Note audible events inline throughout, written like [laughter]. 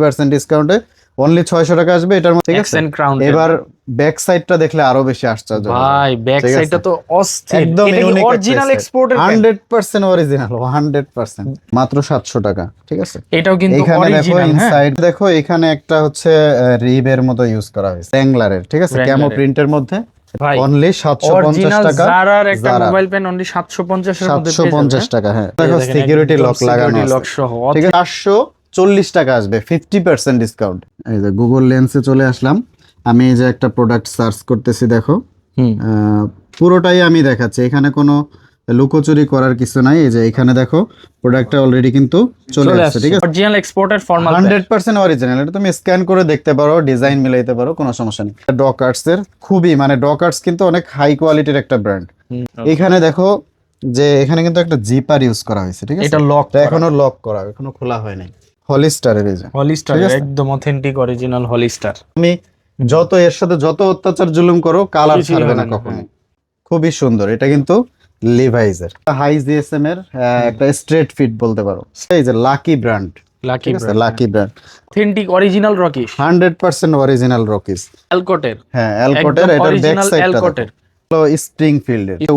Percent ডিসকাউন্টে only ছয়শো টাকা আসবে এটার মধ্যে ঠিক আছে? এবার ব্যাক সাইডটা দেখলে আরও বেশি আশ্চর্য ভাই ব্যাক সাইডটা তো অস্থির। একদম ইউনিক অরিজিনাল এক্সপোর্টের hundred percent original hundred percent মাত্র সাতশো টাকা ঠিক আছে? এটাও কিন্তু এখানে দেখো হ্যাঁ। ইনসাইড দেখো এখানে একটা হচ্ছে রিবের মতো ইউজ করা হয়েছে ঠিক আছে? ক্যামো প্রিন্টের মধ্যে। অনলি অরিজিনাল টাকা। জারার একটা মোবাইল পেন অনলি 750 এর মধ্যে সাতশো পঞ্চাশ টাকা হ্যাঁ। দেখো সিকিউরিটি লক লাগানো লক সহ ঠিক আছে? চারশো চল্লিশ টাকা আসবে ফিফটি পার্সেন্ট ডিসকাউন্ট এই যে গুগল লেন্সে চলে আসলাম। আমি এই যে একটা প্রোডাক্ট সার্চ করতেছি দেখো। পুরোটাই আমি দেখাচ্ছি। এখানে কোনো লুকোচুরি করার কিছু নাই। এই যে এখানে দেখো প্রোডাক্টটা অলরেডি কিন্তু চলে আসছে ঠিক আছে? অরিজিনাল এক্সপোর্টের ফর্মাল হান্ড্রেড পার্সেন্ট অরিজিনাল এটা তুমি স্ক্যান করে দেখতে পারো ডিজাইন মিলাইতে পারো কোনো সমস্যা নেই। ডকার্স এর খুবই মানে ডকার্স কিন্তু অনেক হাই কোয়ালিটির একটা ব্র্যান্ড এখানে দেখো যে এখানে কিন্তু একটা জিপার ইউজ করা হয়েছে ঠিক আছে? এটা লক এখনও লক করা এখনও খোলা হয় নাই। হলিস্টারের এই যে। হলিস্টার? একদম অথেন্টিক অরিজিনাল হলিস্টার। তুমি যত এর সাথে যত অত্যাচার জুলুম করো কালার ছাড়বে না না, কখনো খুবই সুন্দর। এটা কিন্তু লিভাইজের হাই জিএসএম এর একটা স্ট্রেট ফিট বলতে পারো। এই যে lucky brand lucky brand authentic original hundred percent original Rockies অ্যালকোটের হ্যাঁ অ্যালকোটের এটার ব্যাক সাইডটা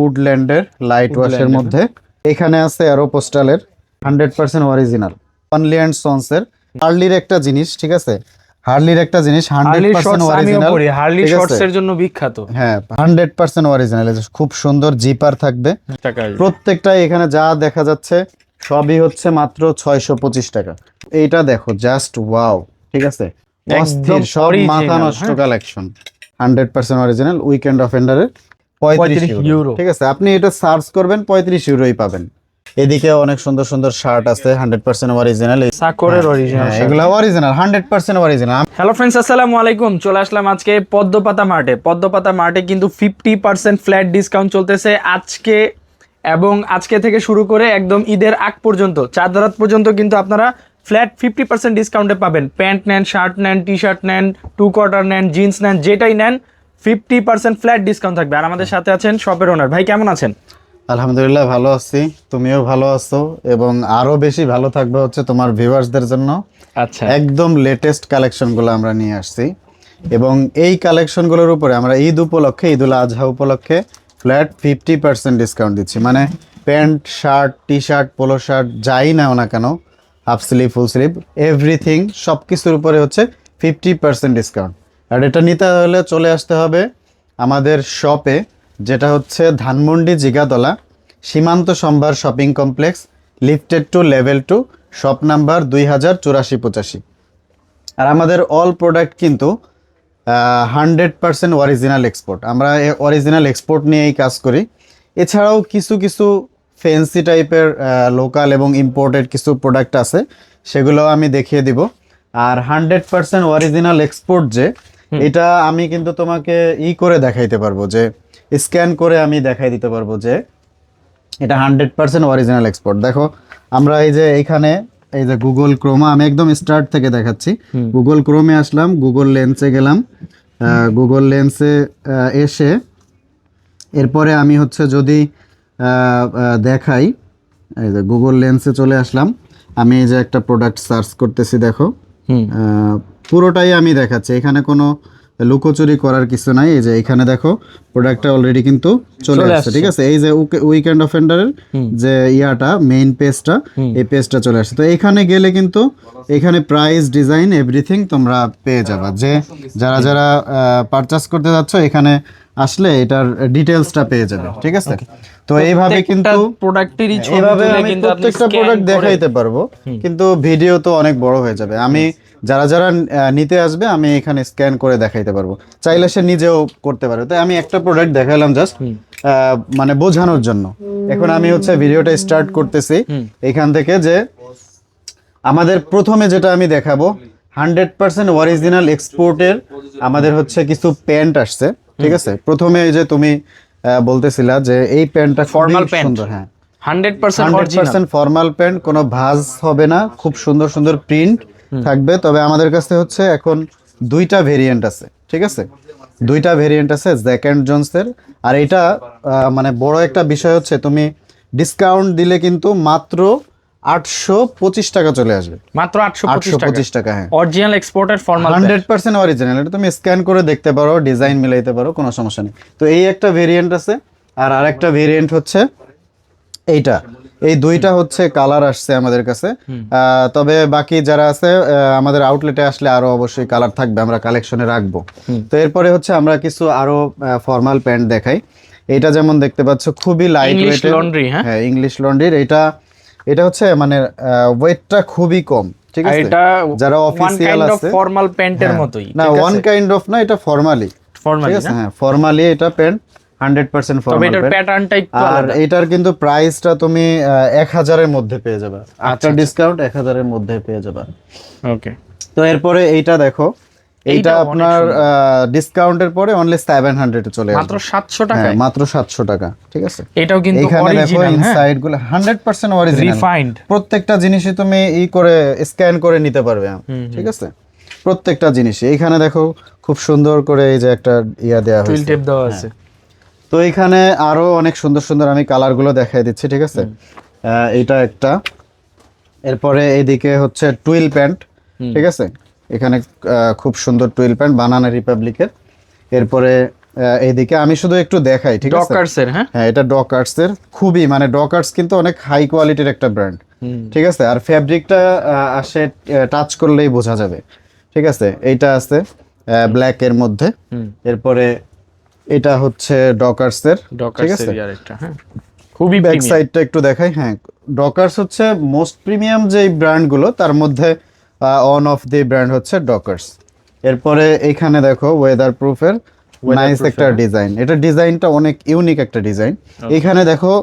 উডল্যান্ডের লাইট ওয়াশের মধ্যে। এখানে আছে arrow পোস্টালের hundred percent original only and সন্সের হার্লির একটা জিনিস ঠিক আছে? হার্লির একটা জিনিস হান্ড্রেড পার্সেন্ট অরিজিনাল হার্লি ঠিক শর্টস এর জন্য বিখ্যাত। হ্যাঁ হান্ড্রেড পার্সেন্ট অরিজিনাল খুব সুন্দর জিপার থাকবে। প্রত্যেকটা এখানে যা দেখা যাচ্ছে সবই হচ্ছে মাত্র ছয়শো পঁচিশ টাকা। এইটা দেখো জাস্ট ওয়াও ঠিক আছে? অস্থির সব মাথা নষ্ট। Collection hundred percent original weekend অফেন্ডারের পঁয়ত্রিশ ইউরো ঠিক আছে? আপনি এটা সার্চ করবেন পঁয়ত্রিশ ইউরোই পাবেন। এদিকে অনেক সুন্দর সুন্দর শার্ট আছে হান্ড্রেড পার্সেন্ট অরিজিনাল সাকরের অরিজিনাল এগুলো original hundred percent original hello friends আসসালামু আলাইকুম। চলে আসলাম আজকে পদ্মপাতা মার্টে। পদ্মপাতা মার্টে কিন্তু ফিফটি পার্সেন্ট ফ্ল্যাট ডিসকাউন্ট চলতেছে আজকে এবং আজকে থেকে শুরু করে একদম ঈদের আগ পর্যন্ত চার রাত পর্যন্ত কিন্তু আপনারা ফ্ল্যাট ফিফটি পার্সেন্ট ডিসকাউন্টে পাবেন। প্যান্ট নেন শার্ট নেন টি শার্ট নেন টু কোয়ার্টার নেন জিন্স নেন যেটাই নেন ফিফটি পার্সেন্ট ফ্ল্যাট ডিসকাউন্ট থাকবে। আর আমাদের সাথে আছেন শপের ওনার ভাই কেমন আছেন? আলহামদুলিল্লাহ ভালো আছি। তুমিও ভালো আছো এবং আরও বেশি ভালো থাকবে হচ্ছে তোমার ভিউয়ার্সদের জন্য। আচ্ছা। একদম লেটেস্ট কালেকশনগুলো আমরা নিয়ে আসছি। এবং এই কালেকশনগুলোর উপরে আমরা ঈদ উপলক্ষে ঈদুল আজহা উপলক্ষে ফ্ল্যাট ফিফটি পার্সেন্ট ডিসকাউন্ট দিচ্ছি। মানে pant shirt T shirt polo shirt যাই নাও না কেন half sleeve full sleeve everything সব কিছুর উপরে হচ্ছে ফিফটি পার্সেন্ট ডিসকাউন্ট আর এটা নিতে হলে চলে আসতে হবে আমাদের শপে যেটা হচ্ছে ধানমন্ডি জিগাতলা সীমান্ত সম্ভার shopping complex lifted two level two shop number দুই হাজার চুরাশি পঁচাশি। আর আমাদের অল প্রোডাক্ট কিন্তু হান্ড্রেড পার্সেন্ট অরিজিনাল এক্সপোর্ট। আমরা অরিজিনাল এক্সপোর্ট নিয়েই কাজ করি। এছাড়াও কিছু কিছু ফেন্সি টাইপের লোকাল এবং ইম্পোর্টেড কিছু প্রোডাক্ট আছে সেগুলো আমি দেখিয়ে দিব। আর হান্ড্রেড পার্সেন্ট অরিজিনাল এক্সপোর্ট যে এটা আমি কিন্তু তোমাকে ই করে দেখাইতে পারব যে স্ক্যান করে আমি দেখাই দিতে পারব যে এটা হান্ড্রেড পার্সেন্ট অরিজিনাল এক্সপোর্ট দেখো আমরা এই যে এখানে এই যে গুগল ক্রোমা আমি একদম স্টার্ট থেকে দেখাচ্ছি। গুগল ক্রোমে আসলাম গুগল লেন্সে গেলাম। গুগল লেন্সে এসে এরপরে আমি হচ্ছে যদি দেখাই এই যে গুগল লেন্সে চলে আসলাম। আমি এই যে একটা প্রোডাক্ট সার্চ করতেছি দেখো। পুরোটাই আমি দেখাচ্ছি। এখানে কোনো লুকোচুরি করার কিছু নাই। এই যে এখানে দেখো প্রোডাক্টটা অলরেডি কিন্তু চলে আসছে। ঠিক আছে? এই যে উইকেন্ড অফেন্ডারের যে ইয়াটা মেইন পেজটা এই পেজটা চলে আসছে। তো এখানে গেলে কিন্তু এখানে প্রাইস ডিজাইন এভরিথিং তোমরা পেয়ে যাবে। যে যারা যারা পারচেস করতে যাচ্ছ এখানে আসলে এটার ডিটেলসটা পেয়ে যাবে ঠিক আছে? তো এইভাবে কিন্তু প্রোডাক্টেরই ছবি এইভাবে আমি প্রত্যেকটা প্রোডাক্ট দেখাইতে পারব কিন্তু ভিডিও তো অনেক বড় হয়ে যাবে। আমি যারা যারা নিতে আসবে আমি এখানে স্ক্যান করে দেখাইতে পারব। চাইলে সে নিজেও করতে পারবে তাই আমি একটা প্রোডাক্ট দেখাইলাম জাস্ট মানে বোঝানোর জন্য। এখন আমি হচ্ছে ভিডিওটা স্টার্ট করতেছি। এখান থেকে যে আমাদের প্রথমে যেটা আমি দেখাবো হান্ড্রেড পার্সেন্ট অরিজিনাল এক্সপোর্টের আমাদের হচ্ছে কিছু প্যান্ট আসছে ঠিক আছে? প্রথমে যে তুমি বলতেছিলা যে এই প্যান্টটা pant। সুন্দর হ্যাঁ। হান্ড্রেড পার্সেন্ট ফর্মাল প্যান্ট কোনো ভাঁজ হবে না খুব সুন্দর সুন্দর প্রিন্ট থাকবে। তবে আমাদের কাছে হচ্ছে এখন দুইটা ভেরিয়েন্ট আছে ঠিক আছে? দুইটা ভেরিয়েন্ট আছে জ্যাক অ্যান্ড জোন্সের আর এটা মানে বড় একটা বিষয় হচ্ছে তুমি ডিসকাউন্ট দিলে কিন্তু মাত্র আটশো পঁচিশ টাকা চলে আসবে। মাত্র আটশো আটশো পঁচিশ টাকা হ্যাঁ। অরিজিনাল এক্সপোর্টের ফর্মাল হান্ড্রেড পার্সেন্ট অরিজিনাল এটা তুমি স্ক্যান করে দেখতে পারো ডিজাইন মিলাইতে পারো কোনো সমস্যা নেই। তো এই একটা ভেরিয়েন্ট আছে আর আরেকটা ভেরিয়েন্ট হচ্ছে এইটা। এই দুইটা হচ্ছে কালার আসছে আমাদের কাছে। তবে বাকি যারা আছে আমাদের আউটলেটে আসলে আরও অবশ্যই কালার থাকবে আমরা কালেকশনে রাখব। তো এরপরে হচ্ছে আমরা কিছু আরও ফর্মাল প্যান্ট দেখাই। এটা যেমন দেখতে পাচ্ছ খুবই লাইট ওয়েট লন্ড্রি হ্যাঁ? হ্যাঁ ইংলিশ লন্ড্রির এটা এটা হচ্ছে মানে ওয়েটটা খুবই কম ঠিক আছে? এটা যারা অফিসিয়াল আছে ফর্মাল প্যান্টের হ্যাঁ। মতোই না ওয়ান কাইন্ড অফ না এটা ফর্মালি ফর্মাল ঠিক আছে? হ্যাঁ ফর্মালি এটা প্যান্ট হান্ড্রেড পার্সেন্ট তবে এটার প্যাটার্নটা একটু আর এটার কিন্তু প্রাইসটা তুমি এক হাজারের মধ্যে পেয়ে যাবে। আটটা ডিসকাউন্ট এক হাজারের মধ্যে পেয়ে যাবে। ওকে তো এরপরে এইটা দেখো এইটা আপনার ডিসকাউন্টের পরে অনলি সেভেন হান্ড্রেড চলে মাত্র আসবে সাতশো হ্যাঁ মাত্র সাতশো টাকা ঠিক আছে? এটাও কিন্তু এখানে দেখো হ্যাঁ। ইনসাইডগুলো হান্ড্রেড পার্সেন্ট অরিজিনাল রিফাইন্ড প্রত্যেকটা জিনিসই তুমি ই করে স্ক্যান করে নিতে পারবে ঠিক আছে? প্রত্যেকটা জিনিস এইখানে দেখো খুব সুন্দর করে এই যে একটা ইয়া দেওয়া টুইল হয়েছে। টেপ দেওয়া আছে। তো এখানে আরও অনেক সুন্দর সুন্দর আমি কালারগুলো দেখাই দিচ্ছি ঠিক আছে? এইটা একটা। এরপরে এদিকে হচ্ছে টুইল প্যান্ট ঠিক আছে? এখানে খুব সুন্দর টুইল প্যান্ট বানানা রিপাবলিকের এরপরে এইদিকে আমি শুধু একটু দেখাই ঠিক আছে? ডকার্সের হ্যাঁ? হ্যাঁ এটা ডকার্স এর। খুবই মানে ডকার্স কিন্তু অনেক হাই কোয়ালিটির একটা ব্র্যান্ড ঠিক আছে? আর ফ্যাব্রিকটা আসে টাচ করলেই বোঝা যাবে ঠিক আছে? এইটা আছে ব্ল্যাক এর মধ্যে। এরপরে এটা হচ্ছে ডকার্স এর ঠিক আছে? হ্যাঁ। খুবই ব্যাক সাইডটা একটু দেখাই হ্যাঁ। ডকার্স হচ্ছে মোস্ট প্রিমিয়াম যে ব্র্যান্ডগুলো তার মধ্যে অন অফ দি ব্র্যান্ড হচ্ছে ডকার্স এরপরে এখানে দেখো ওয়েদার প্রুফের নাইস একটা ডিজাইন এটা ডিজাইনটা অনেক ইউনিক একটা ডিজাইন এখানে দেখো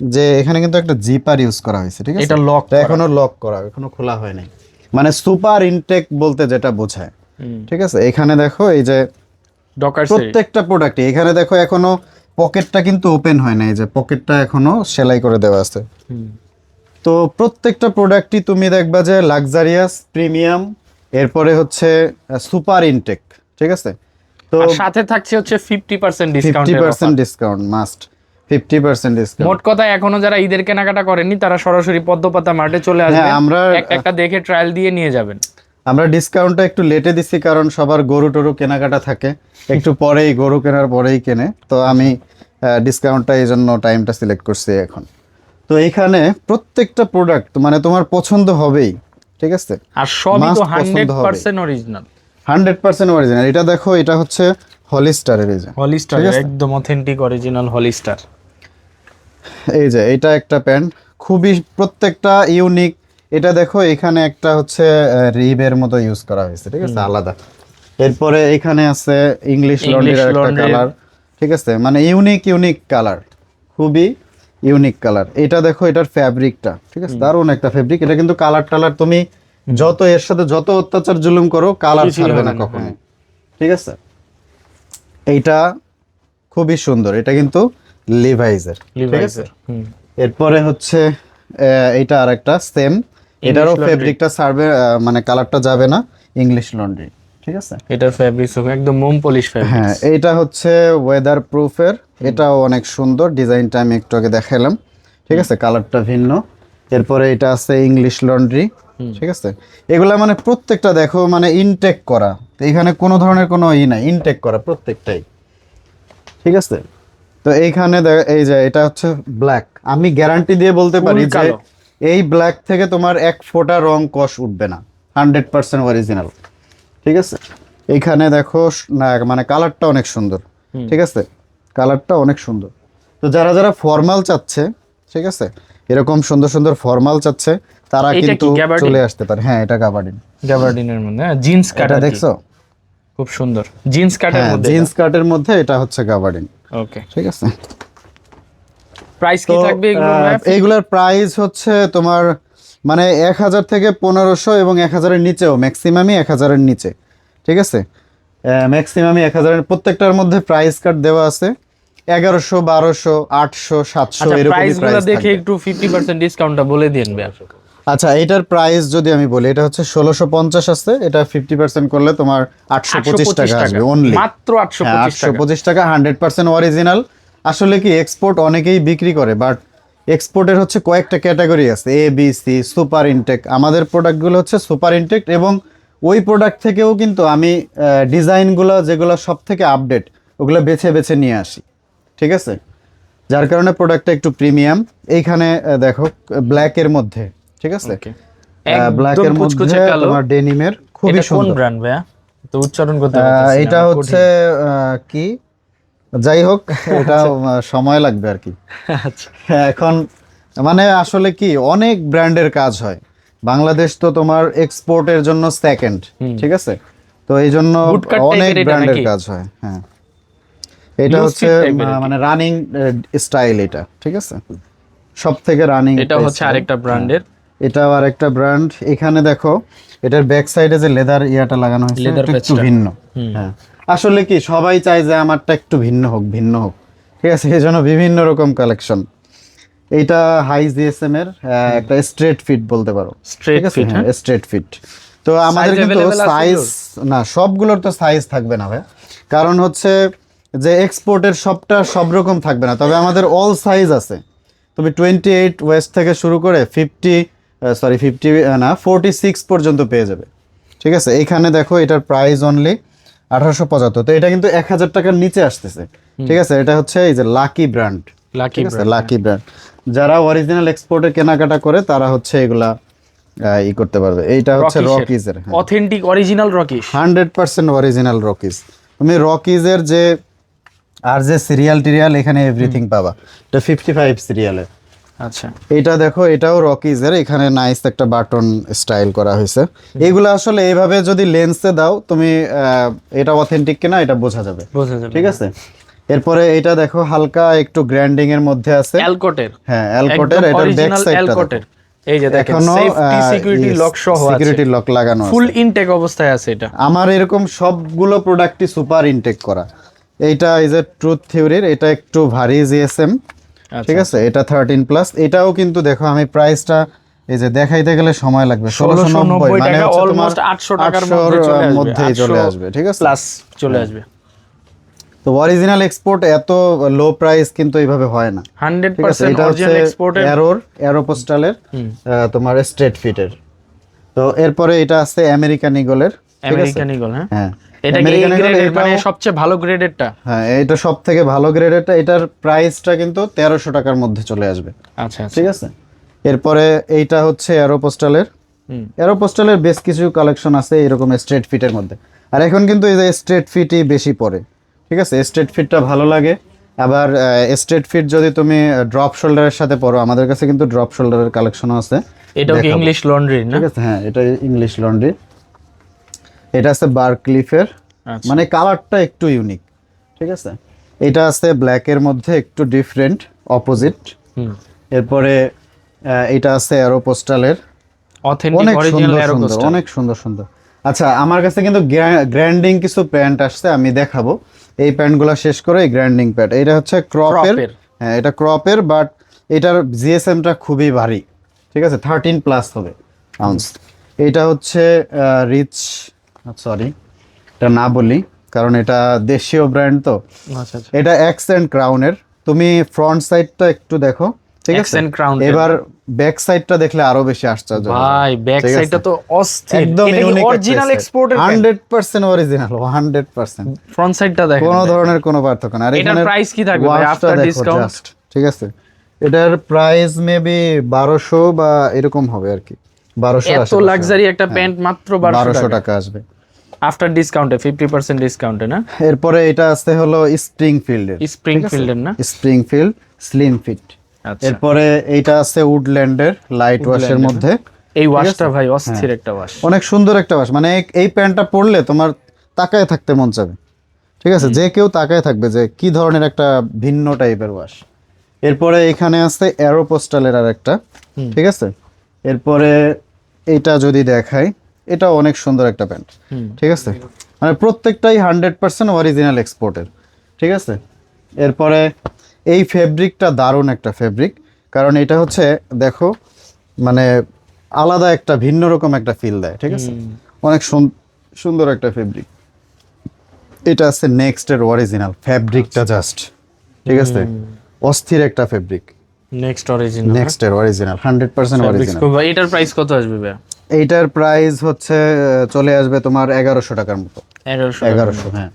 যে এখানে কিন্তু একটা জিপার ইউজ করা হয়েছে ঠিক আছে? এটা লক এখনও লক করা এখনও খোলা হয় নাই। মানে সুপার ইনটেক বলতে যেটা বোঝায়। ঠিক আছে? এখানে দেখো এই যে ডকার্সের প্রত্যেকটা প্রোডাক্টে এখানে দেখো এখনও পকেটটা কিন্তু ওপেন হয় না এই যে পকেটটা এখনও সেলাই করে দেওয়া আছে। তো প্রত্যেকটা প্রোডাক্টই তুমি দেখবা যে লাক্সারিয়াস প্রিমিয়াম এরপরে হচ্ছে সুপার ইনটেক ঠিক আছে? তো সাথে থাকছে হচ্ছে fifty percent discount fifty percent discount must fifty percent discount মোট কথা এখনও যারা ঈদের কেনাকাটা করেননি তারা সরাসরি পদ্মপাতা মার্টে চলে আসবেন। হ্যাঁ, আমরা- একটা একটা দেখে ট্রায়াল দিয়ে নিয়ে যাবেন। আমরা ডিসকাউন্টটা একটু লেটে দিচ্ছি কারণ সবার গরু টরু কেনাকাটা থাকে। একটু পরেই গরু কেনার পরেই কেনে। তো আমি ডিসকাউন্টটা এই জন্য টাইমটা সিলেক্ট করছি এখন। তো এইখানে প্রত্যেকটা প্রোডাক্ট মানে তোমার পছন্দ হবেই ঠিক আছে? আর সবই তো পছন্দ হান্ড্রেড হবে। Percent original hundred percent original এটা দেখো এটা হচ্ছে হলিস্টারের এই যে। হলিস্টার একদম অথেন্টিক অরিজিনাল হলিস্টার এই যে এটা একটা প্যান্ট। খুবই প্রত্যেকটা ইউনিক এটা দেখো এখানে একটা হচ্ছে রিবের মতো ইউজ করা হয়েছে ঠিক আছে? আলাদা। এরপরে এখানে আছে ইংলিশ লন্ড্রির একটা কালার ঠিক আছে? মানে ইউনিক ইউনিক কালার খুবই ইউনিক কালার এটা দেখো এটার ফ্যাব্রিকটা ঠিক আছে? দারুণ একটা ফ্যাব্রিক এটা কিন্তু কালার টালার তুমি যত এর সাথে যত অত্যাচার জুলুম করো কালার ছাড়বে না কখনো। ঠিক আছে? এইটা খুবই সুন্দর। এটা কিন্তু লিভাইজের ঠিক আছে? এরপরে হচ্ছে আহ, এইটা আরেকটা সেম এটারও ফেব্রিকটা সার্ভে মানে কালারটা যাবে না ইংলিশ লন্ড্রি ঠিক আছে? এটার ফ্যাব্রিক্স একদম মোম পলিশ ফ্যাব্রিক হ্যাঁ এইটা হচ্ছে ওয়েদার প্রুফের এটাও অনেক সুন্দর ডিজাইনটা আমি একটু আগে দেখালাম ঠিক আছে? কালারটা ভিন্ন এরপরে এটা আছে ইংলিশ লন্ড্রি ঠিক আছে? এগুলা মানে প্রত্যেকটা দেখো মানে ইনটেক করা এখানে কোনো ধরনের কোনো ই নাই ইনটেক করা প্রত্যেকটাই ঠিক আছে? তো এইখানে এই যে এটা হচ্ছে ব্ল্যাক আমি গ্যারান্টি দিয়ে বলতে পারি যে। এই ব্ল্যাক থেকে তোমার এক ফোঁটা রং কষ উঠবে না। হান্ড্রেড পার্সেন্ট অরিজিনাল ঠিক আছে? এইখানে দেখো না মানে কালারটা অনেক সুন্দর। ঠিক আছে? কালারটা অনেক সুন্দর। তো যারা যারা ফর্মাল চাচ্ছে ঠিক আছে? এরকম সুন্দর সুন্দর ফর্মাল চাচ্ছে তারা কিন্তু চলে আসতে পারে। হ্যাঁ এটা গাবার্ডিন গ্যাবার্ডিনের মধ্যে হ্যাঁ জিন্স কাটা দেখছ? খুব সুন্দর। জিন্স কাটের হ্যাঁ মধ্যে জিন্স কাটের মধ্যে এটা হচ্ছে গাবার্ডিন ওকে ঠিক আছে? প্রাইস কি থাকবে এগুলো আহ, প্রাইস হচ্ছে তোমার মানে এক হাজার থেকে পনেরোশো এবং এক হাজারের নিচেও ম্যাক্সিমামই এক হাজারের নিচে ঠিক আছে? ম্যাক্সিমামই এক হাজারের প্রত্যেকটার মধ্যে প্রাইস কার্ড দেওয়া আছে। এগারোশো বারোশো আটশো সাতশো আচ্ছা এরকম প্রাইস দেখে একটু ফিফটি পার্সেন্ট ডিসকাউন্টটা বলে দিন আচ্ছা এটার প্রাইস যদি আমি বলি এটা হচ্ছে ষোলোশো পঞ্চাশ আছে এটা ফিফটি পার্সেন্ট করলে তোমার আটশো পঁচিশ টাকা আসবে অনলি মাত্র আটশো হ্যাঁ পঁচিশ টাকা। হান্ড্রেড পার্সেন্ট অরিজিনাল আসলে কি এক্সপোর্ট অনেকেই বিক্রি করে বাট এক্সপোর্টের হচ্ছে কয়েকটা ক্যাটাগরি আছে A B C super intake আমাদের প্রোডাক্টগুলো হচ্ছে সুপার ইনটেক এবং ওই প্রোডাক্ট থেকেও কিন্তু আমি ডিজাইনগুলো যেগুলো সব থেকে আপডেট ওগুলো বেছে বেছে নিয়ে আসি। ঠিক আছে? যার কারণে প্রোডাক্টটা একটু প্রিমিয়াম এইখানে দেখো ব্ল্যাকের মধ্যে। ঠিক আছে. ব্ল্যাকের মধ্যে তোমার ডেনিমের খুবই সুন্দর। ব্র্যান্ড ভাইয়া? তো উচ্চারণ করতে এটা হচ্ছে কি? যাই হোক [laughs] এটা সময় লাগবে আর কি। আচ্ছা। হ্যাঁ, এখন মানে আসলে কি অনেক ব্র্যান্ডের কাজ হয়। বাংলাদেশ তো তোমার এক্সপোর্টের জন্য সেকেন্ড ঠিক আছে? তো এই জন্য অনেক ব্র্যান্ডের কাজ হয় হ্যাঁ। এটা হচ্ছে? মানে রানিং স্টাইল এটা ঠিক আছে? সব থেকে রানিং এটা হচ্ছে আরেকটা ব্র্যান্ডের। এটাও আরেকটা ব্র্যান্ড। এখানে দেখো এটার ব্যাক সাইডে যে লেদার ইয়াটা লাগানো হয়েছে একটু ভিন্ন হ্যাঁ। আসলে কি সবাই চায় যে আমারটা একটু ভিন্ন হোক ভিন্ন হোক। ঠিক আছে এই জন্য বিভিন্ন রকম কালেকশন এইটা হাই জিএসএম এর একটা স্ট্রেট ফিট বলতে পারো। ঠিক আছে? হ্যাঁ। স্ট্রেট ফিট তো আমাদের কিন্তু সাইজ না সবগুলোর তো সাইজ থাকবে না ভাই কারণ হচ্ছে যে এক্সপোর্টের সবটা সব রকম থাকবে না। তবে আমাদের অল সাইজ আছে। তুমি টোয়েন্টি এইট ওয়েস্ট থেকে শুরু করে ফিফটি সরি ফিফটি না ফোরটি সিক্স পর্যন্ত পেয়ে যাবে। ঠিক আছে? এইখানে দেখো এটার প্রাইস অনলি আঠারোশো পঁচাত্তর। তো এটা কিন্তু এক হাজার টাকার নিচে আসতেছে। ঠিক আছে? এটা হচ্ছে এই যে lucky brand lucky lucky brand যারা অরিজিনাল এক্সপোর্টে কেনাকাটা করে তারা হচ্ছে এগুলা ই করতে পারবে। এইটা হচ্ছে রকিজের authentic original Rockies hundred percent original Rockies তুমি রকিজের যে আর যে সিরিয়াল টিরিয়াল এখানে এভরিথিং পাবা। এটা ফিফটি ফাইভ সিরিয়ালের আচ্ছা। এইটা দেখো এটাও রকিজের এখানে নাইস একটা বাটন স্টাইল করা হয়েছে। এগুলো আসলে এইভাবে যদি লেন্সে দাও তুমি এটা অথেন্টিক কিনা এটা বোঝা যাবে। বোঝা যাবে। ঠিক আছে? এরপরে এটা দেখো হালকা একটু গ্র্যান্ডিং এর মধ্যে আছে। অ্যালকটের হ্যাঁ অ্যালকোটের এটার ব্যাক সাইডটা এই যে দেখেন সেফটি সিকিউরিটি লক সহ আছে। সিকিউরিটি লক লাগানো ফুল ইনটেক অবস্থায় আছে এটা। আমার এরকম সবগুলো প্রোডাক্টই সুপার ইনটেক করা। এইটা ইজ এ ট্রুথ থিওরির এটা একটু ভারী জিএসএম। ঠিক আছে? এটা থার্টিন প্লাস এটাও কিন্তু দেখো আমি প্রাইসটা এই যে দেখাইতে গেলে সময় লাগবে। ষোলোশো নব্বই মানে almost 800 টাকার 800 মধ্যে চলে আসবে, মধ্যেই চলে আসবে ঠিক আছে? প্লাস চলে আসবে। তো অরিজিনাল এক্সপোর্ট এত লো প্রাইস কিন্তু এইভাবে হয় না। হান্ড্রেড ঠিক আছে? পার্সেন্ট এটা হচ্ছে অরিজিনাল এক্সপোর্টের এরোর এরোপোস্টালের তোমার স্ট্রেট ফিটের তো এরপরে এটা আছে আমেরিকান ইগলের আমেরিকান ইগল হ্যাঁ। হ্যাঁ। এটা কি মানে সবচেয়ে ভালো গ্রেডেরটা হ্যাঁ এটা ভালো এটার প্রাইসটা কিন্তু টাকার মধ্যে চলে আসবে। আচ্ছা আচ্ছা। ঠিক আছে? এরপরে এইটা হচ্ছে। বেশ কিছু কালেকশন আছে এরকম স্ট্রেট ফিটের মধ্যে। আর এখন কিন্তু এই যে স্ট্রেট ফিটই বেশি পড়ে। ঠিক আছে? স্ট্রেট ফিটটা ভালো লাগে। আবার স্ট্রেট ফিট যদি তুমি ড্রপ শোল্ডারের সাথে পরো আমাদের কাছে কিন্তু ড্রপ শোল্ডারের কালেকশনও আছে। এটাও কি ইংলিশ লন্ড্রি না? ঠিক আছে? হ্যাঁ এটা ইংলিশ লন্ড্রি এটা আছে বার ক্লিফের আচ্ছা। মানে কালারটা একটু ইউনিক ঠিক আছে? এটা আছে ব্ল্যাকের মধ্যে একটু ডিফারেন্ট অপোজিট এরপরে এটা আছে অ্যারোপোস্টালের অনেক সুন্দর সুন্দর অনেক সুন্দর সুন্দর। আচ্ছা আমার কাছে কিন্তু গ্র্যান্ডিং কিছু প্যান্ট আসছে আমি দেখাবো। এই প্যান্টগুলো শেষ করে এই গ্র্যান্ডিং প্যান্ট এটা হচ্ছে ক্রপের। হ্যাঁ এটা ক্রপের বাট এটার জিএসএমটা খুবই ভারী। ঠিক আছে থার্টিন প্লাস হবে আউন্স এটা হচ্ছে রিচ সরি এটা না বলি কারণ এটা দেশীয় ব্র্যান্ড তো। আচ্ছা আচ্ছা। এটা অ্যাক্সেন্ট ক্রাউনের তুমি ফ্রন্ট সাইডটা একটু দেখো ঠিক আছে। এবার ব্যাক সাইডটা দেখলে আরও বেশি আশ্চর্য। ভাই ব্যাক সাইডটা তো অস্থির। একদম অরিজিনাল এক্সপোর্টের hundred percent original hundred percent front সাইডটা দেখেন। কোনো ধরনের কোনো পার্থক্য না। আর এটার এখানে price কি থাকবে ভাই, after দেখো ঠিক আছে? এটার প্রাইস মেবি বারোশো বা এরকম হবে আর কি। বারোশো এত লাক্সারি একটা প্যান্ট মাত্র বারোশো বারোশো টাকা। টাকা আসবে। আফটার ডিসকাউন্টে ফিফটি পার্সেন্ট ডিসকাউন্টে না এরপরে এটা আছে হলো স্প্রিং ফিল্ডের স্প্রিং ফিল্ডের না? স্প্রিং ফিল্ড স্লিম ফিট আচ্ছা। এরপরে এইটা আছে উডল্যান্ডের লাইট ওয়াশের মধ্যে। এই ওয়াশটা ভাই অস্থির একটা ওয়াশ অনেক সুন্দর একটা ওয়াশ মানে এই- প্যান্টটা পরলে তোমার তাকায় থাকতে মন চাবে। ঠিক আছে? যে কেউ তাকায় থাকবে যে কি ধরনের একটা ভিন্ন টাইপের ওয়াশ এরপরে এখানে আছে অ্যারোপোস্টালের আর একটা ঠিক আছে? এরপরে এটা যদি দেখাই এটা অনেক সুন্দর একটা প্যান্ট। ঠিক আছে? মানে প্রত্যেকটাই হান্ড্রেড পার্সেন্ট অরিজিনাল এক্সপোর্টের ঠিক আছে? এরপরে এই ফেব্রিকটা দারুণ একটা ফেব্রিক কারণ এটা হচ্ছে দেখো মানে আলাদা একটা ভিন্ন রকম একটা ফিল দেয়। ঠিক আছে? অনেক সুন- সুন্দর একটা ফেব্রিক এটা আছে নেক্সট এর অরিজিনাল ফ্যাব্রিকটা জাস্ট ঠিক আছে? অস্থির একটা ফেব্রিক নেক্সট অরিজিনাল নেক্সট এর অরিজিনাল হান্ড্রেড পার্সেন্ট অরিজিনাল এটার প্রাইস কত আসবে ভাইয়া? এইটার প্রাইস হচ্ছে চলে আসবে তোমার এগারোশো টাকার মতো। এগারোশো হ্যাঁ।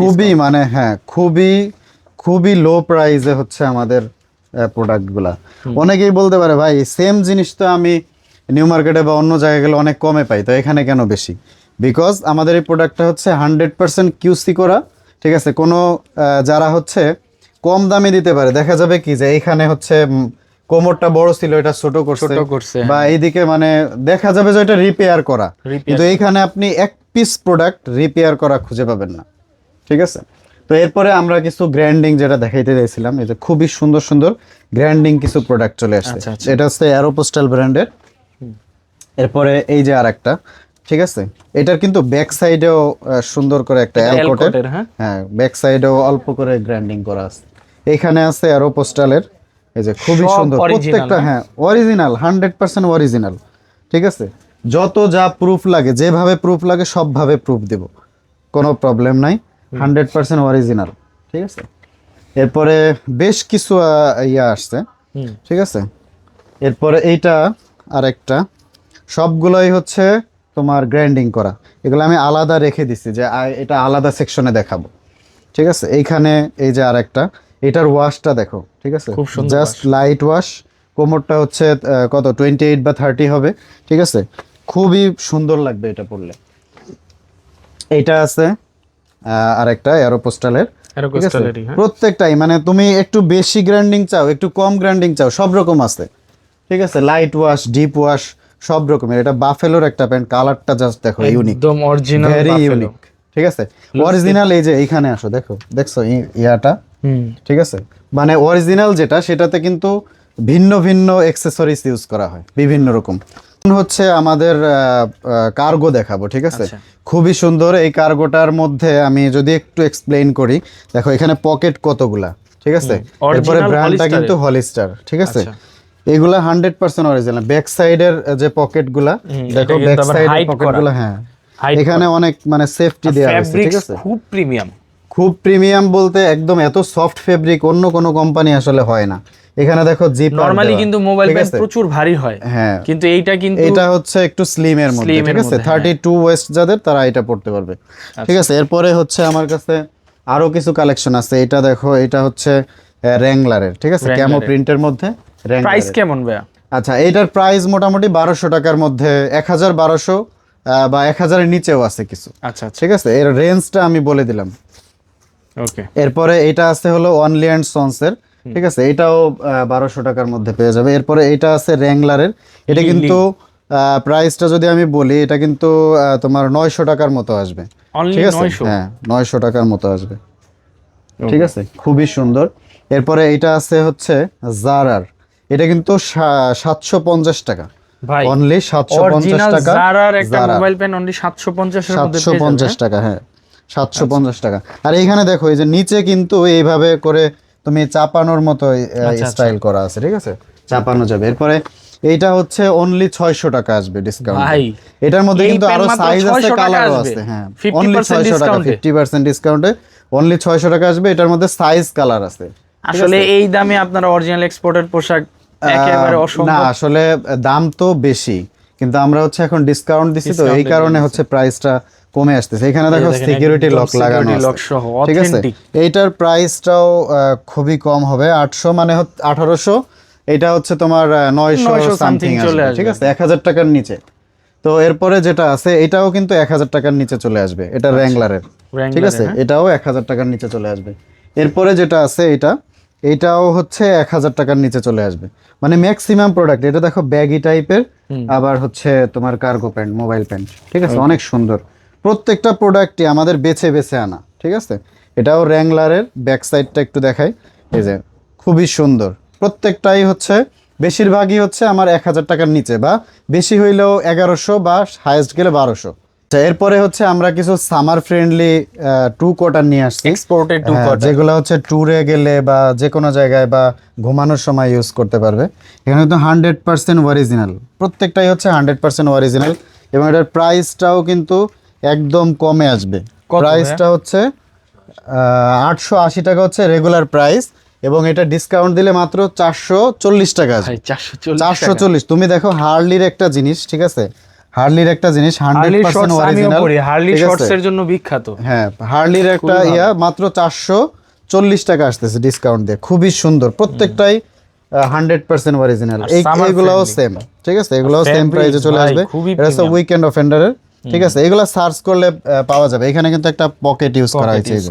খুবই মানে হ্যাঁ খুবই খুবই লো প্রাইসে হচ্ছে আমাদের প্রোডাক্টগুলা অনেকেই বলতে পারে ভাই সেম জিনিস তো আমি নিউ মার্কেটে বা অন্য জায়গায় গেলে অনেক কমে পাই তো এখানে কেন বেশি? বিকজ আমাদের এই প্রোডাক্টটা হচ্ছে হান্ড্রেড পার্সেন্ট কিউসি করা ঠিক আছে? কোনো আহ, যারা হচ্ছে কম দামে দিতে পারে দেখা যাবে কি যে এখানে হচ্ছে কোমরটা বড় ছিল এটা ছোট করছে। ছোট করছে, বা এইদিকে মানে দেখা যাবে যে এটা রিপেয়ার করা। কিন্তু এইখানে আপনি এক পিস প্রোডাক্ট রিপেয়ার করা খুঁজে পাবেন না। ঠিক আছে? তো এরপরে আমরা কিছু গ্র্যান্ডিং যেটা দেখাইতে চাইছিলাম এই যে খুবই সুন্দর সুন্দর গ্র্যান্ডিং কিছু প্রোডাক্ট চলে আসছে। আচ্ছা, আচ্ছা। এটা হচ্ছে অ্যারোপোস্টাল ব্র্যান্ডের এরপরে এই যে আরেকটা ঠিক আছে? এটার কিন্তু ব্যাক সাইডেও সুন্দর করে একটা অ্যালকোটের হ্যাঁ? হ্যাঁ ব্যাক সাইডেও অল্প করে গ্র্যান্ডিং করা আছে। এখানে আছে অ্যারোপোস্টালের এই যে খুবই সুন্দর প্রত্যেকটা হ্যাঁ অরিজিনাল হান্ড্রেড পার্সেন্ট অরিজিনাল ঠিক আছে? যত যা প্রুফ লাগে যেভাবে প্রুফ লাগে সবভাবে প্রুফ দেব কোনো প্রবলেম নাই হান্ড্রেড পার্সেন্ট অরিজিনাল ঠিক আছে? এরপরে বেশ কিছু ইয়া আসছে ঠিক আছে? এরপরে এইটা আর একটা সবগুলোই হচ্ছে তোমার গ্রাইন্ডিং করা এগুলো আমি আলাদা রেখে দিছি যে এটা আলাদা সেকশনে দেখাবো ঠিক আছে? এইখানে এই যে আরেকটা এটার ওয়াশটা দেখো ঠিক আছে? খুব সুন্দর জাস্ট লাইট ওয়াশ কোমরটা হচ্ছে কত? টোয়েন্টি এইট বা থার্টি হবে ঠিক আছে? খুবই সুন্দর লাগবে এটা পরলে। এটা আছে ঠিক আছে? হ্যাঁ। প্রত্যেকটাই মানে তুমি একটু বেশি গ্রাইন্ডিং চাও একটু কম গ্রাইন্ডিং চাও সব রকম আছে ঠিক আছে? লাইট ওয়াশ ডিপ ওয়াশ সব রকমের। এটা বাফেলোর একটা প্যান্ট কালারটা জাস্ট দেখো ইউনিক একদম অরিজিনাল ভেরি ইউনিক ঠিক আছে? অরিজিনাল এই যে এখানে আসো দেখো দেখছ? ইয়াটা? ঠিক আছে? মানে অরিজিনাল যেটা সেটাতে কিন্তু ভিন্ন ভিন্ন অ্যাক্সেসরিজ ইউজ করা হয় বিভিন্ন রকম। হচ্ছে আমাদের কার্গো দেখাবো ঠিক আছে? আচ্ছা। খুবই সুন্দর এই কার্গোটার মধ্যে আমি যদি একটু এক্সপ্লেইন করি দেখো এখানে পকেট কতগুলা ঠিক আছে? এরপরে ব্র্যান্ডটা কিন্তু হলিস্টার ঠিক আছে? আচ্ছা। এগুলা হান্ড্রেড পার্সেন্ট অরিজিনাল ব্যাক সাইডের যে পকেটগুলা দেখো ব্যাক সাইডের hide পকেটগুলা হ্যাঁ। এখানে অনেক মানে সেফটি দেওয়া আছে ঠিক আছে? খুব প্রিমিয়াম খুব প্রিমিয়াম বলতে একদম এত সফট ফেব্রিক অন্য কোনো কোম্পানি আসলে হয় না। এখানে দেখো জিপ নরমালি কিন্তু মোবাইল ব্যান্ড প্রচুর ভারী হয়। হ্যাঁ। কিন্তু এইটা কিন্তু এটা হচ্ছে একটু স্লিম এর মধ্যে ঠিক আছে? মধ্যে, হ্যাঁ। থার্টি টু ওয়েস্ট যাদের তারা এটা পড়তে পারবে। ঠিক আছে? এরপরে হচ্ছে আমার কাছে আরও কিছু কালেকশন আছে। এটা দেখো এটা হচ্ছে র্যাংলারের ঠিক আছে? ক্যামো। প্রিন্টের মধ্যে প্রাইস কেমন ভাইয়া? আচ্ছা এটার প্রাইস মোটামুটি বারোশো টাকার মধ্যে এক হাজার বারোশো বা এক হাজারের নিচেও আছে কিছু। আচ্ছা আচ্ছা। ঠিক আছে? এর রেঞ্জটা আমি বলে দিলাম। ওকে এরপরে এটা আছে হলো অনলি অ্যান্ড সন্সের ঠিক আছে? এটাও বারোশো টাকার মধ্যে পেয়ে যাবে। এরপরে এটা আছে র্যাংলারের এটা কিন্তু প্রাইসটা যদি আমি বলি এটা কিন্তু তোমার নয়শো টাকার মতো আসবে। ঠিক আছে? হ্যাঁ নয়শো টাকার মতো আসবে। ঠিক আছে? খুবই সুন্দর। এরপরে এটা আছে হচ্ছে জারার এটা কিন্তু সাতশো পঞ্চাশ টাকা। অনলি সাতশো পঞ্চাশ টাকা জারার একটা মোবাইল প্যান অনলি 750 এর মধ্যে সাতশো পঞ্চাশ টাকা হ্যাঁ। সাতশো পঞ্চাশ টাকা। আর এইখানে দেখো এই যে নিচে কিন্তু এইভাবে করে তুমি চাপানোর মতো আচ্ছা, স্টাইল করা আছে ঠিক আছে? চাপানো যাবে। এরপরে এইটা হচ্ছে অনলি ছয়শো টাকা আসবে ডিসকাউন্ট ভাই, এটার মধ্যে কিন্তু আরও সাইজ আছে কালারও আছে হ্যাঁ। অনলি ছয়শো টাকা discount-এ। ফিফটি পার্সেন্ট ডিসকাউন্টে অনলি ছয়শো টাকা আসবে। এটার মধ্যে সাইজ কালার আছে। আসলে এই দামে আপনারা অরিজিনাল এক্সপোর্টের পোশাক একেবারে না আসলে দাম তো বেশি কিন্তু আমরা হচ্ছে এখন ডিসকাউন্ট দিছি তো এই কারণে হচ্ছে প্রাইসটা কমে আসতেছে। এখানে দেখো সিকিউরিটি লক লাগানো lock সহ, ঠিক আছে? এইটার প্রাইসটাও খুবই কম হবে। আটশো মানে আঠারোশো। এটা হচ্ছে তোমার নয়শো 900 সামথিং ঠিক আছে? এক হাজার টাকার নিচে। তো এরপরে যেটা আছে এটাও কিন্তু এক হাজার টাকার নিচে চলে আসবে। এটা র্যাংলারের ঠিক আছে? হ্যাঁ। এটাও এক হাজার টাকার নিচে চলে আসবে। এরপরে যেটা আছে এটা এটাও হচ্ছে এক হাজার টাকার নিচে চলে আসবে। মানে ম্যাক্সিমাম প্রোডাক্ট এটা দেখো ব্যাগি টাইপের আবার হচ্ছে তোমার কার্গো প্যান্ট মোবাইল প্যান্ট ঠিক আছে? অনেক সুন্দর। প্রত্যেকটা প্রোডাক্টই আমাদের বেছে বেছে আনা ঠিক আছে? এটাও র্যাংলারের ব্যাক সাইডটা একটু দেখাই। এই যে খুবই সুন্দর। প্রত্যেকটাই হচ্ছে বেশিরভাগই হচ্ছে আমার এক হাজার টাকার নিচে বা বেশি হইলেও এগারোশো বা হায়েস্ট গেলে বারোশো। আচ্ছা, এরপরে হচ্ছে আমরা কিছু সামার ফ্রেন্ডলি টু কোটার নিয়ে আসছি। এক্সপোর্টেড টু হ্যাঁ, যেগুলো হচ্ছে ট্যুরে গেলে বা যে কোনো জায়গায় বা ঘুমানোর সময় ইউজ করতে পারবে। এখানে কিন্তু হান্ড্রেড পার্সেন্ট অরিজিনাল প্রত্যেকটাই হচ্ছে হান্ড্রেড পার্সেন্ট অরিজিনাল এবং এটার প্রাইসটাও কিন্তু একদম কমে আসবে। প্রাইসটা হচ্ছে আটশো আশি টাকা হচ্ছে রেগুলার প্রাইস এবং এটা ডিসকাউন্ট দিলে মাত্র চারশো চল্লিশ টাকা আছে চারশো চল্লিশ তুমি দেখো হার্লির একটা জিনিস ঠিক আছে? হার্লির একটা জিনিস হান্ড্রেড পার্সেন্ট শর্টস আমিও অরিজিনাল হার্লি শর্টস এর জন্য বিখ্যাত। হ্যাঁ হার্লির একটা ইয়া মাত্র চারশো চল্লিশ টাকা আসতেছে ডিসকাউন্ট দিয়ে। খুবই সুন্দর। প্রত্যেকটাই হান্ড্রেড পার্সেন্ট অরিজিনাল এই summer এগুলোও friendly। সেম ঠিক আছে? এগুলোও সেম প্রাইসে চলে আসবে। এটা হচ্ছে উইকেন্ড অফেন্ডারের ঠিক আছে? এগুলো সার্চ করলে পাওয়া যাবে। এখানে কিন্তু একটা পকেট ইউজ করা হয়েছে এই যে।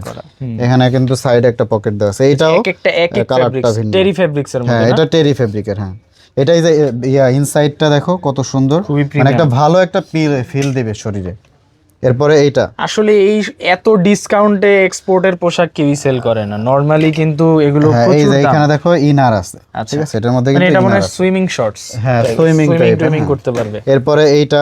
এখানে কিন্তু সাইডে একটা পকেট দেওয়া আছে। এইটাও এক একটা এক এক কালারটা ভিন্ন। টেরি ফেব্রিক্স এর হ্যাঁ এটা টেরি ফেব্রিকের হ্যাঁ। এটাই যে ইয়া ইনসাইডটা দেখো কত সুন্দর। মানে একটা ভালো একটা ফিল দিবে শরীরে। এরপরে এইটা। আসলে এই এত ডিসকাউন্টে এক্সপোর্টের পোশাক কেউই সেল করে না। নরমালি কিন্তু এগুলো হ্যাঁ এই যে এখানে দেখো ইনার আছে। আচ্ছা। ঠিক আছে? এটার মধ্যে মানে কিন্তু এটা মনে হয় সুইমিং শর্টস হ্যাঁ, type এর, সুইমিং হ্যাঁ। করতে পারবে। এরপরে এইটা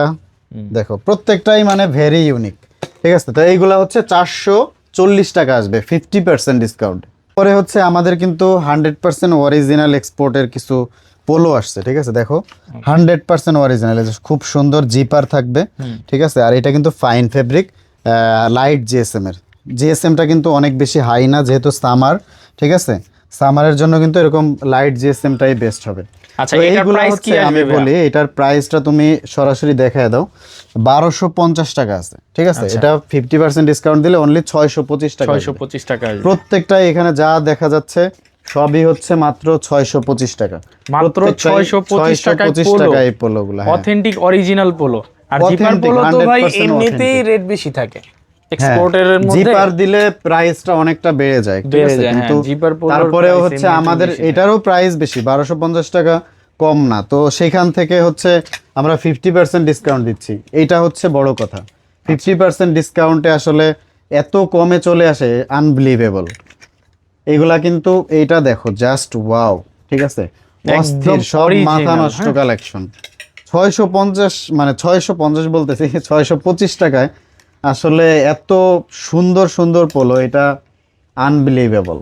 দেখো প্রত্যেকটাই মানে ভেরি ইউনিক ঠিক আছে? তো এইগুলা হচ্ছে চারশো চল্লিশ টাকা আসবে ফিফটি পার্সেন্ট ডিসকাউন্ট পরে হচ্ছে আমাদের কিন্তু হান্ড্রেড পার্সেন্ট অরিজিনাল এক্সপোর্টের কিছু পোলো আসছে ঠিক আছে? দেখো হান্ড্রেড পার্সেন্ট অরিজিনাল খুব সুন্দর জিপার থাকবে ঠিক আছে? আর এটা কিন্তু ফাইন ফেব্রিক লাইট জিএসএম এর। জিএসএমটা কিন্তু অনেক বেশি হাই না যেহেতু সামার ঠিক আছে? সামারের জন্য কিন্তু এরকম লাইট জিএসএমটাই বেস্ট হবে। আচ্ছা, কি হচ্ছে আমি বলি এটার প্রাইসটা তুমি সরাসরি দেখায় দাও। বারোশো পঞ্চাশ টাকা আছে ঠিক আছে? আচ্ছা। এটা ফিফটি পার্সেন্ট ডিসকাউন্ট দিলে অনলি ছয়শো পঁচিশ টাকা ছয়শো। পঁচিশ টাকা প্রত্যেকটা এখানে যা দেখা যাচ্ছে সবই হচ্ছে মাত্র ছয়শো পঁচিশ টাকা। মাত্র প্রত্যেকটাই 625 টাকায় 625 টাকা এই পোলোগুলো অথেন্টিক অরিজিনাল পোলো আর জিপার পোলো তো ভাই এমনিতেই রেট বেশি থাকে। এক্সপোর্টের মধ্যে জিপার দিলে প্রাইসটা অনেকটা বেড়ে যায় বেড়ে যায়, কিন্তু হ্যাঁ, জিপার পোলোর হচ্ছে আমাদের এটারও প্রাইস বেশি বারোশো পঞ্চাশ টাকা কম না। তো সেখান থেকে হচ্ছে আমরা ফিফটি পার্সেন্ট ডিসকাউন্ট দিচ্ছি। এইটা হচ্ছে বড় কথা। ফিফটি পার্সেন্ট ডিসকাউন্টে আসলে এত কমে চলে আসে আনবিলিভেবল এগুলা কিন্তু এইটা দেখো জাস্ট ওয়াও ঠিক আছে? অস্থির সব মাথা নষ্ট হ্যাঁ। কালেকশন ছয়শো পঞ্চাশ মানে ছয়শো পঞ্চাশ বলতেছি ছয়শো পঁচিশ টাকায় আসলে এত সুন্দর সুন্দর পোলো এটা আনবিলিভেবল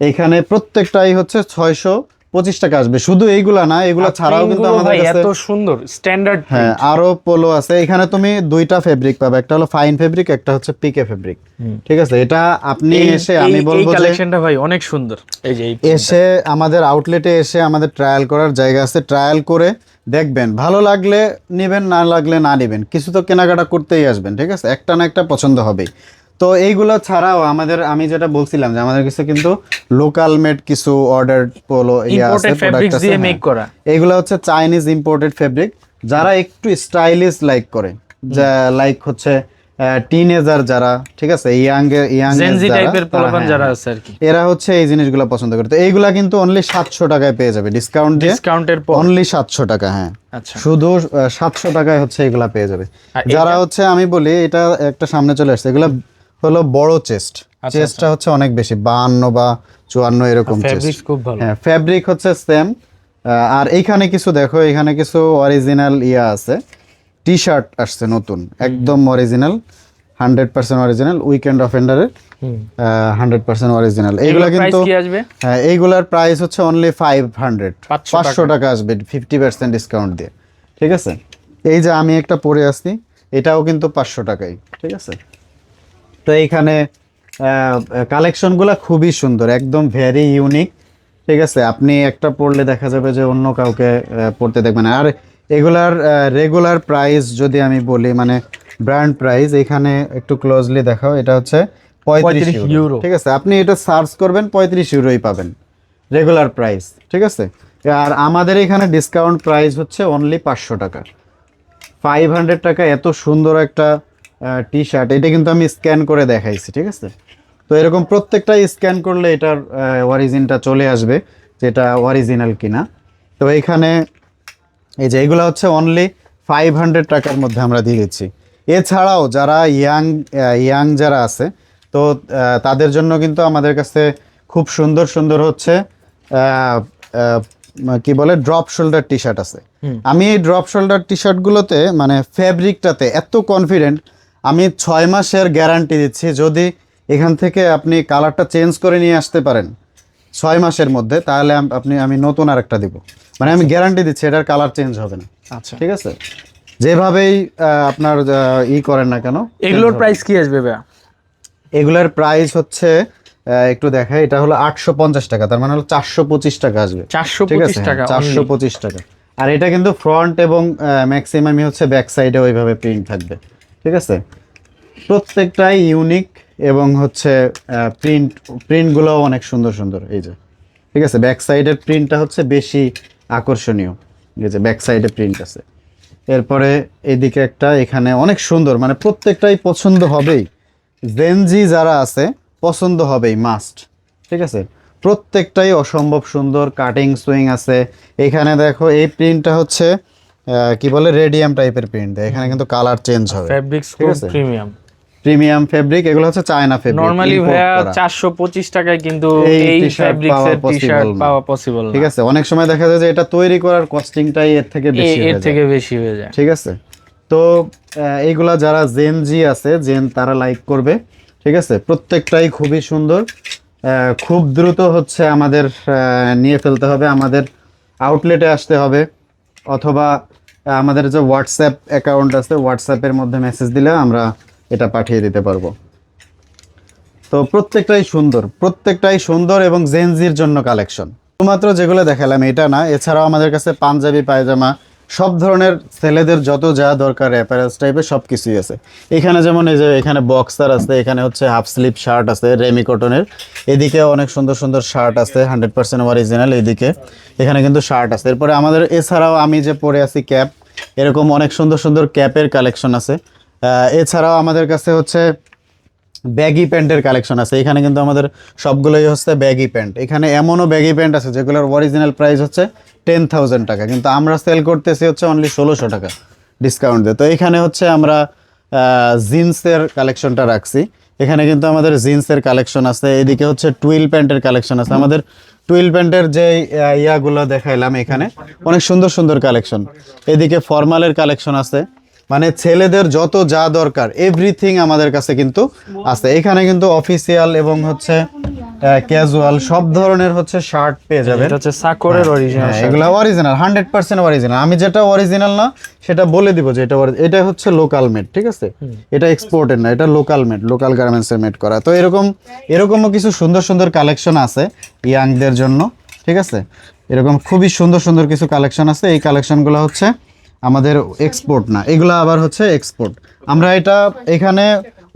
এখানে প্রত্যেকটাই হচ্ছে ছয়শো পঁচিশ টাকা আসবে? শুধু এইগুলা না এগুলা ছাড়াও কিন্তু আমাদের এত সুন্দর স্ট্যান্ডার্ড হ্যাঁ আরও পোলো আছে। এখানে তুমি দুইটা ফেব্রিক পাবে। একটা হলো ফাইন ফেব্রিক একটা হচ্ছে পিকে ফেব্রিক ঠিক আছে? এটা আপনি এসে আমি বলব যে কালেকশনটা ভাই অনেক সুন্দর। এই যে এসে আমাদের আউটলেটে এসে আমাদের ট্রায়াল করার জায়গা আছে। ট্রায়াল করে দেখবেন। ভালো লাগলে নেবেন না লাগলে না নেবেন। কিছু তো কেনাকাটা করতেই আসবেন। ঠিক আছে? একটা না একটা পছন্দ হবেই। তো এইগুলো ছাড়াও আমাদের আমি যেটা বলছিলাম যে আমাদের কাছে কিন্তু লোকাল মেড কিছু অর্ডার পোলো ইয়ে আছে প্রোডাক্ট আছে হ্যাঁ। মেক করা। এইগুলো হচ্ছে চাইনিজ ইম্পোর্টেড ফেব্রিক যারা একটু স্টাইলিশ লাইক করে যা লাইক হচ্ছে টিনেজার যারা ঠিক আছে ইয়াং ইয়াং টাইপের পোলাপান হ্যাঁ, যারা আছে আর কি। এরা হচ্ছে এই জিনিসগুলো পছন্দ করে। তো এইগুলা কিন্তু অনলি সাতশো টাকায় পেয়ে যাবে ডিসকাউন্ট দিয়ে ডিসকাউন্টের পর। অনলি সাতশো টাকা হ্যাঁ। আচ্ছা। শুধু সাতশো টাকায় হচ্ছে এগুলা পেয়ে যাবে। যারা হচ্ছে আমি বলি এটা একটা সামনে চলে আসছে এগুলা হলো বড় চেস্ট। আচ্ছা, চেস্টটা হচ্ছে অনেক বেশি বাহান্ন বা চুয়ান্ন এরকম চেস্ট। ফেব্রিক্স খুব ভালো। হ্যাঁ ফ্যাব্রিক হচ্ছে সেম আর এইখানে কিছু দেখো এখানে কিছু অরিজিনাল ইয়া আছে। টি শার্ট আসছে নতুন একদম original hundred percent original weekend অফেন্ডারের hundred percent original এইগুলা প্রাইস কিন্তু কি আসবে? হ্যাঁ এইগুলার প্রাইস হচ্ছে অনলি ফাইভ হান্ড্রেড 500 পাঁচশো টাকা। আসবে ফিফটি পার্সেন্ট ডিসকাউন্ট দিয়ে। ঠিক আছে? এই যে আমি একটা পরে আসছি এটাও কিন্তু পাঁচশো টাকাই। ঠিক আছে? তো এইখানে কালেকশনগুলো খুবই সুন্দর একদম ভেরি ইউনিক ঠিক আছে আপনি একটা পড়লে দেখা যাবে যে অন্য কাউকে পড়তে দেখবেন আর এগুলার রেগুলার প্রাইস যদি আমি বলি মানে ব্র্যান্ড প্রাইস এখানে একটু ক্লোজলি দেখাও এটা হচ্ছে পঁয়ত্রিশ ইউরো ইউরো। ঠিক আছে আপনি এটা সার্চ করবেন পঁয়ত্রিশ ইউরোই পাবেন রেগুলার প্রাইস ঠিক আছে আর আমাদের এখানে ডিসকাউন্ট প্রাইস হচ্ছে অনলি পাঁচশো টাকা। ফাইভ হান্ড্রেড টাকা এত সুন্দর একটা টি শার্ট এটা কিন্তু আমি স্ক্যান করে দেখাইছি ঠিক আছে? তো এরকম প্রত্যেকটা স্ক্যান করলে এটার অরিজিনটা চলে আসবে যেটা অরিজিনাল কিনা। তো এইখানে এই যে এগুলো হচ্ছে অনলি ফাইভ হান্ড্রেড টাকার মধ্যে আমরা দিয়ে দিচ্ছি। এছাড়াও যারা ইয়াং ইয়াং যারা আছে তো তাদের জন্য কিন্তু আমাদের কাছে খুব সুন্দর সুন্দর হচ্ছে কি বলে ড্রপ শোল্ডার টি শার্ট আছে আমি এই ড্রপ শোল্ডার টি শার্টগুলোতে মানে ফ্যাব্রিকটাতে এত কনফিডেন্ট আমি ছয় মাসের গ্যারান্টি দিচ্ছি যদি এখান থেকে আপনি কালারটা চেঞ্জ করে নিয়ে আসতে পারেন ছয় মাসের মধ্যে তাহলে আপনি আমি নতুন আর একটা দিব। মানে আমি গ্যারান্টি দিচ্ছি এটার কালার চেঞ্জ হবে না। আচ্ছা। ঠিক আছে? যেভাবেই আপনার ই করেন না কেন এগুলোর প্রাইস কি আসবে ভাইয়া? এগুলোর প্রাইস হচ্ছে একটু দেখাই এটা হলো আটশো পঞ্চাশ টাকা তার মানে হলো চারশো পঁচিশ টাকা আসবে। চারশো ঠিক আছে? টাকা চারশো পঁচিশ টাকা। আর এটা কিন্তু ফ্রন্ট এবং ম্যাক্সিমামই হচ্ছে ব্যাক সাইডে ওইভাবে প্রিন্ট থাকবে। ঠিক আছে? প্রত্যেকটাই ইউনিক এবং হচ্ছে প্রিন্ট প্রিন্টগুলোও অনেক সুন্দর সুন্দর, এই যে। ঠিক আছে? ব্যাক সাইডের প্রিন্টটা হচ্ছে বেশি আকর্ষণীয়। ঠিক আছে ব্যাক সাইডে প্রিন্ট আছে। এরপরে এদিকে একটা, এখানে অনেক সুন্দর মানে প্রত্যেকটাই পছন্দ হবেই। জেনজি যারা আছে, পছন্দ হবেই মাস্ট ঠিক আছে? প্রত্যেকটাই অসম্ভব সুন্দর কাটিং সুইং আছে। এখানে দেখো, এই প্রিন্টটা হচ্ছে কি বলে? রেডিয়াম টাইপের প্রিন্ট দেয়। এখানে কিন্তু কালার চেঞ্জ হবে। ফেব্রিক্স খুব প্রিমিয়াম প্রিমিয়াম ফেব্রিক এগুলো হচ্ছে চায়না ফেব্রিক নরমালি ভাইয়া চারশো পঁচিশ টাকায় কিন্তু এই এই t-shirt পাওয়া পসিবল ঠিক আছে? অনেক সময় দেখা যায় যে এটা তৈরি করার কস্টিংটাই এর থেকে বেশি এর। থেকে বেশি হয়ে যায়। ঠিক আছে? তো এইগুলা যারা জেন জি আছে জেন তারা লাইক করবে। ঠিক আছে? প্রত্যেকটাই খুবই সুন্দর। খুব দ্রুত হচ্ছে আমাদের নিয়ে ফেলতে হবে। আমাদের আউটলেটে আসতে হবে। অথবা আমাদের যে হোয়াটসঅ্যাপ অ্যাকাউন্ট আছে হোয়াটসঅ্যাপের মধ্যে মেসেজ দিলে আমরা এটা পাঠিয়ে দিতে পারব। তো প্রত্যেকটাই সুন্দর প্রত্যেকটাই সুন্দর এবং জেনজির জন্য কালেকশন শুধুমাত্র যেগুলো দেখালাম, এটা না, এছাড়াও আমাদের কাছে পাঞ্জাবি, পায়জামা সব ধরনের ছেলেদের যত যা দরকার অ্যাপারেলস টাইপের সব কিছুই আছে। এখানে যেমন এই যে এখানে বক্সার আছে, এখানে হচ্ছে হাফ স্লিপ শার্ট আছে রেমি কটনের এদিকে অনেক সুন্দর সুন্দর শার্ট আছে হান্ড্রেড পার্সেন্ট অরিজিনাল এদিকে। এখানে কিন্তু শার্ট আছে। এরপরে আমাদের এছাড়াও আমি যে পরে আছি ক্যাপ এরকম অনেক সুন্দর সুন্দর ক্যাপের কালেকশন আছে। এছাড়াও আমাদের কাছে হচ্ছে ব্যাগি প্যান্টের কালেকশন আছে। এখানে কিন্তু আমাদের সবগুলোই হচ্ছে ব্যাগি প্যান্ট এখানে এমনও ব্যাগি প্যান্ট আছে, যেগুলোর অরিজিনাল প্রাইস হচ্ছে টেন থাউজেন্ড টাকা। কিন্তু আমরা সেল করতেছি হচ্ছে অনলি ষোলোশো টাকা ডিসকাউন্ট দিয়ে। তো এখানে হচ্ছে আমরা জিন্সের কালেকশনটা রাখছি। এখানে কিন্তু আমাদের জিন্সের কালেকশন আছে। এদিকে হচ্ছে টুইল প্যান্টের কালেকশন আছে। আমাদের টুইল প্যান্টের যে ইয়াগুলো দেখাইলাম এখানে, অনেক সুন্দর সুন্দর কালেকশন এদিকে ফর্মালের কালেকশন আছে। মানে ছেলেদের যত যা দরকার এভরিথিং আমাদের কাছে কিন্তু আছে। এখানে কিন্তু অফিসিয়াল এবং হচ্ছে ক্যাজুয়াল সব ধরনের হচ্ছে শার্ট পেয়ে যাবে এটা হচ্ছে সাকরের অরিজিনাল এগুলো অরিজিনাল হান্ড্রেড পার্সেন্ট অরিজিনাল আমি যেটা অরিজিনাল না সেটা বলে দিব যে এটা এটা হচ্ছে লোকাল মেড ঠিক আছে? এটা এক্সপোর্টের না এটা লোকাল মেড লোকাল গার্মেন্টস এর মেড করা। তো এরকম এরকমও কিছু সুন্দর সুন্দর কালেকশন আছে ইয়াংদের জন্য ঠিক আছে? এরকম খুবই সুন্দর সুন্দর কিছু কালেকশন আছে। এই কালেকশনগুলো হচ্ছে আমাদের এক্সপোর্ট না, এগুলো আবার হচ্ছে এক্সপোর্ট আমরা এটা এখানে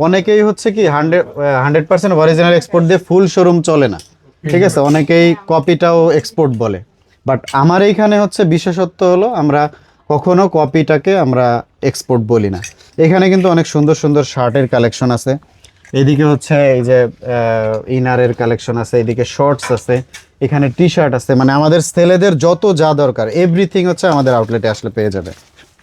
অনেকেই হচ্ছে কি hundred hundred percent original export দিয়ে ফুল শোরুম চলে না। ঠিক আছে? অনেকেই কপিটাও এক্সপোর্ট বলে। বাট আমার এইখানে হচ্ছে বিশেষত্ব হলো আমরা কখনো কপিটাকে আমরা এক্সপোর্ট বলি না। এখানে কিন্তু অনেক সুন্দর সুন্দর শার্টের কালেকশন আছে। এদিকে হচ্ছে এই যে ইনারের কালেকশন আছে, এদিকে শর্টস আছে। এখানে টি শার্ট আছে মানে আমাদের ছেলেদের যত যা দরকার এভরিথিং হচ্ছে আমাদের আউটলেটে আসলে পেয়ে যাবে।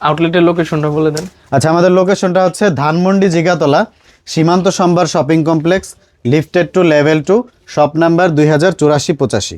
আউটলেটের লোকেশনটা বলে দেন। আচ্ছা আমাদের লোকেশনটা হচ্ছে Dhanmondi Jigatala Shimanto Shambhar shopping complex lifted two level two shop number দুই হাজার চুরাশি পঁচাশি।